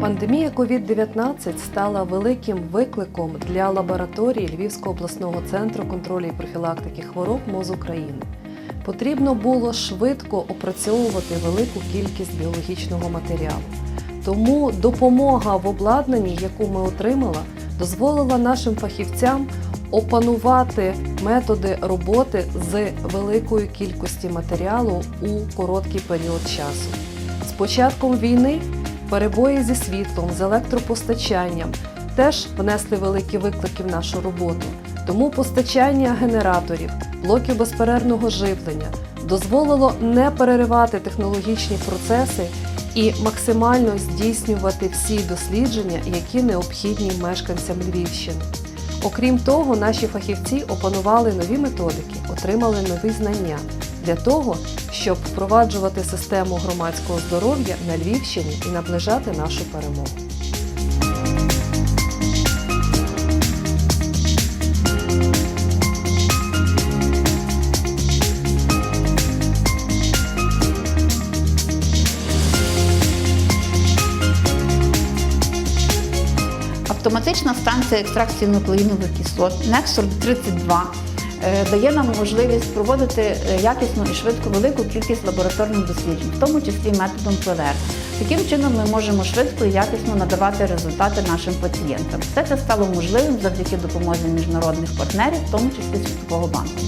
Пандемія COVID-19 стала великим викликом для лабораторії Львівського обласного центру контролю і профілактики хвороб МОЗ України. Потрібно було швидко опрацьовувати велику кількість біологічного матеріалу. Тому допомога в обладнанні, яку ми отримали, дозволила нашим фахівцям опанувати методи роботи з великою кількості матеріалу у короткий період часу. З початком війни перебої зі світлом, з електропостачанням теж внесли великі виклики в нашу роботу. Тому постачання генераторів, блоків безперервного живлення дозволило не переривати технологічні процеси і максимально здійснювати всі дослідження, які необхідні мешканцям Львівщини. Окрім того, наші фахівці опанували нові методики, отримали нові знання для того, щоб впроваджувати систему громадського здоров'я на Львівщині і наближати нашу перемогу. Автоматична станція екстракції нуклеїнових кислот Nexor 32 е, дає нам можливість проводити е, якісну і швидко велику кількість лабораторних досліджень, в тому числі методом ПЛР. Таким чином ми можемо швидко і якісно надавати результати нашим пацієнтам. Все це стало можливим завдяки допомозі міжнародних партнерів, в тому числі Світового банку.